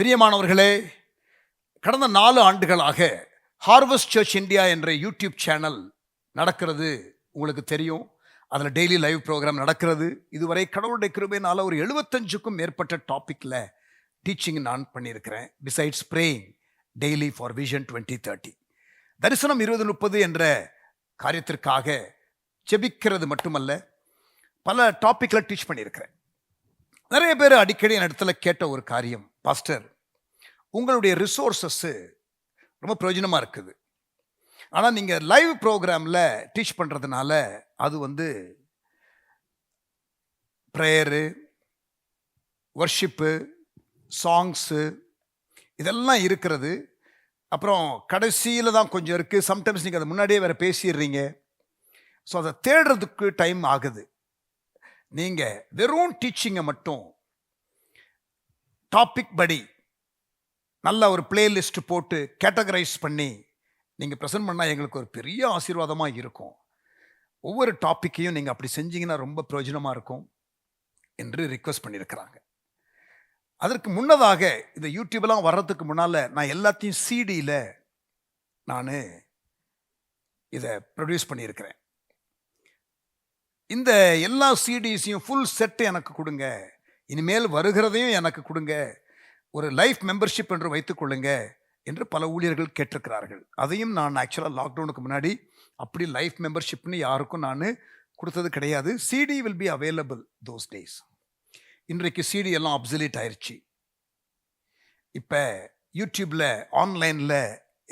பிரியமானவர்களே கடந்த நாலு ஆண்டுகளாக ஹார்வஸ்ட் சர்ச் இந்தியா என்ற யூடியூப் சேனல் நடக்கிறது. உங்களுக்கு தெரியும். அதில் டெய்லி லைவ் ப்ரோக்ராம் நடக்கிறது. இதுவரை கடவுளுடைய கிருபையினால் ஒரு எழுபத்தஞ்சுக்கும் மேற்பட்ட டாப்பிக்கில் டீச்சிங் நான் பண்ணியிருக்கிறேன். Besides praying daily for vision twenty thirty தரிசனம் இருபது முப்பது என்ற காரியத்திற்காக ஜெபிக்கிறது மட்டுமல்ல பல டாப்பிக்கில் டீச் பண்ணியிருக்கிறேன். நிறைய பேர் அடிக்கடி என் இடத்துல கேட்ட ஒரு காரியம் பாஸ்டர் உங்களுடைய ரிசோர்ஸஸ்ஸு ரொம்ப பிரயோஜனமாக இருக்குது. ஆனால் நீங்கள் லைவ் ப்ரோக்ராமில் டீச் பண்ணுறதுனால அது வந்து ப்ரேயரு ஒர்ஷிப்பு சாங்ஸு இதெல்லாம் இருக்கிறது. அப்புறம் கடைசியில் தான் கொஞ்சம் இருக்குது சம்டைம்ஸ் நீங்கள் அதை முன்னாடியே வேறு பேசிடுறீங்க. ஸோ அதை தேடுறதுக்கு டைம் ஆகுது. நீங்கள் வெறும் டீச்சிங்கை மட்டும் டாபிக் படி நல்ல ஒரு பிளேலிஸ்ட் போட்டு கேட்டகரைஸ் பண்ணி நீங்கள் ப்ரெசென்ட் பண்ணால் எங்களுக்கு ஒரு பெரிய ஆசீர்வாதமாக இருக்கும். ஒவ்வொரு டாப்பிக்கையும் நீங்கள் அப்படி செஞ்சீங்கன்னா ரொம்ப பிரயோஜனமாக இருக்கும் என்று ரிக்வெஸ்ட் பண்ணியிருக்கிறாங்க அதற்கு முன்னதாக இந்த யூடியூப்லாம் வர்றதுக்கு முன்னால் நான் எல்லாத்தையும் சிடியில் நான் இதை ப்ரொடியூஸ் பண்ணியிருக்கிறேன் இந்த எல்லா சிடிஸையும் ஃபுல் செட்டு எனக்கு கொடுங்க. இனிமேல் வருகிறதையும் எனக்கு கொடுங்க. ஒரு லைஃப் மெம்பர்ஷிப் என்று வைத்துக்கொள்ளுங்க என்று பல ஊழியர்கள் கேட்டிருக்கிறார்கள். அதையும் நான் ஆக்சுவலாக லாக்டவுனுக்கு முன்னாடி அப்படி லைஃப் மெம்பர்ஷிப்னு யாருக்கும் நான் கொடுத்தது கிடையாது. CD will be available those days இன்றைக்கு சிடி எல்லாம் அப்சலேட் ஆயிடுச்சு இப்போ யூடியூப்பில் ஆன்லைனில்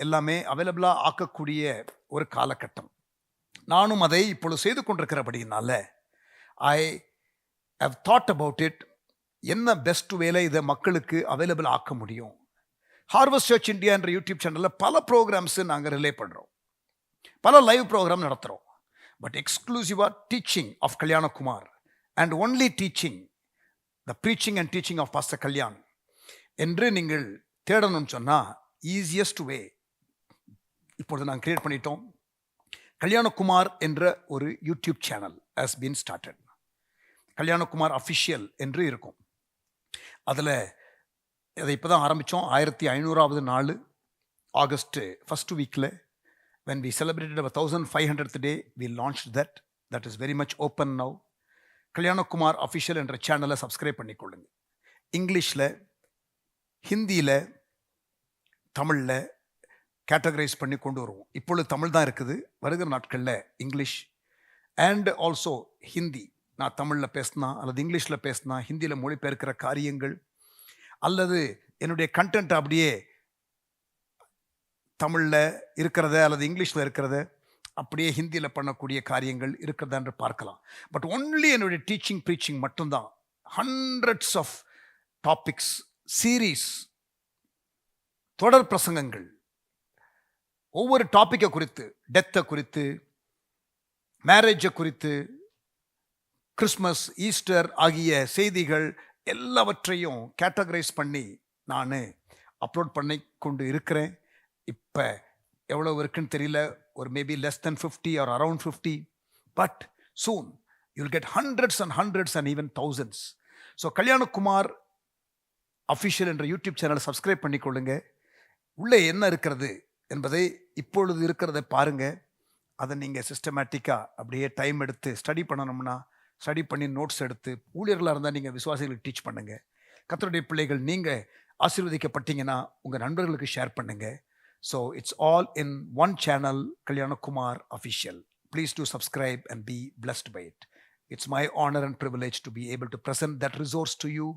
எல்லாமே அவைலபிளாக ஆக்கக்கூடிய ஒரு காலகட்டம். நானும் அதை இப்பொழுது செய்து கொண்டிருக்கிறபடினால I have thought about it என்ன பெஸ்ட் வேலை இதை மக்களுக்கு அவைலபிள் ஆக்க முடியும்? ஹார்வஸ்ட் சர்ச் இந்தியா என்ற யூடியூப் சேனலில் பல ப்ரோக்ராம்ஸு நாங்கள் ரிலே பண்ணுறோம் பல லைவ் ப்ரோக்ராம் நடத்துகிறோம் பட் எக்ஸ்க்ளூசிவாக teaching of Kalyan Kumar and only teaching the preaching and teaching of pastor Kalyan என்று நீங்கள் தேடணும்னு சொன்னால் ஈஸியஸ்ட் வே இப்பொழுது நாங்கள் கிரியேட் பண்ணிட்டோம். கல்யாணகுமார் என்ற ஒரு YouTube channel has been started Kalyan Kumar official என்று இருக்கும். அதில் அதை இப்போ தான் ஆரம்பித்தோம் ஆயிரத்தி ஐநூறாவது நாள் ஆகஸ்ட் ஃபஸ்ட் வீக்கில் when we celebrated our thousand five hundred day we launch that that is very much open now Kalyan Kumar official என்ற சேனலை சப்ஸ்கிரைப் பண்ணிக்கொள்ளுங்க. இங்கிலீஷில் ஹிந்தியில் தமிழில் கேட்டகரைஸ் பண்ணி கொண்டு வருவோம். இப்பொழுது தமிழ் தான் இருக்குது. வருகிற நாட்களில் இங்கிலீஷ் அண்ட் ஆல்சோ ஹிந்தி. நான் தமிழில் பேசினா அல்லது இங்கிலீஷில் பேசினா ஹிந்தியில் மொழிபெயர்க்கிற காரியங்கள் அல்லது என்னுடைய கண்டென்ட் அப்படியே தமிழில் இருக்கிறத அல்லது இங்கிலீஷில் இருக்கிறத அப்படியே ஹிந்தியில் பண்ணக்கூடிய காரியங்கள் இருக்கிறதா என்று பார்க்கலாம். பட் ஒன்லி என்னுடைய டீச்சிங் ப்ரீச்சிங் மட்டும்தான். ஹண்ட்ரட்ஸ் ஆஃப் டாபிக்ஸ் சீரீஸ் தொடர் பிரசங்கங்கள். ஒவ்வொரு டாப்பிக்கை குறித்து டெத்தை குறித்து மேரேஜை குறித்து கிறிஸ்மஸ் ஈஸ்டர் ஆகிய செய்திகள் எல்லாவற்றையும் கேட்டகரைஸ் பண்ணி நான் அப்லோட் பண்ணி கொண்டு இருக்கிறேன். இப்போ எவ்வளோ இருக்குன்னு தெரியல. ஒரு maybe less than fifty or around fifty but soon you'll get hundreds and hundreds and even thousands so Kalyan Kumar official என்ற யூடியூப் சேனலை சப்ஸ்கிரைப் பண்ணிக்கொள்ளுங்க. உள்ளே என்ன இருக்கிறது என்பதை இப்பொழுது இருக்கிறத பாருங்கள் அதை நீங்கள் சிஸ்டமேட்டிக்காக அப்படியே டைம் எடுத்து ஸ்டடி பண்ணணும்னா ஸ்டடி பண்ணி நோட்ஸ் எடுத்து ஊழியர்களாக இருந்தால் நீங்கள் விசுவாசிகளுக்கு டீச் பண்ணுங்கள் கத்தருடைய பிள்ளைகள் நீங்கள் ஆசீர்வதிக்கப்பட்டீங்கன்னா உங்கள் நண்பர்களுக்கு ஷேர் பண்ணுங்கள் so it's all in one channel Kalyan Kumar official please to subscribe and be blessed by it it's my honour and privilege to be able to present that resource to you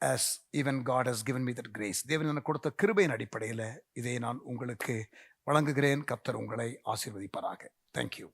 as even God has given me that grace தேவன் எனக்கு கொடுத்த கிருபையின் அடிப்படையில் இதை நான் உங்களுக்கு வழங்குகிறேன். கத்தர் உங்களை ஆசீர்வதிப்பாராக. தேங்க்யூ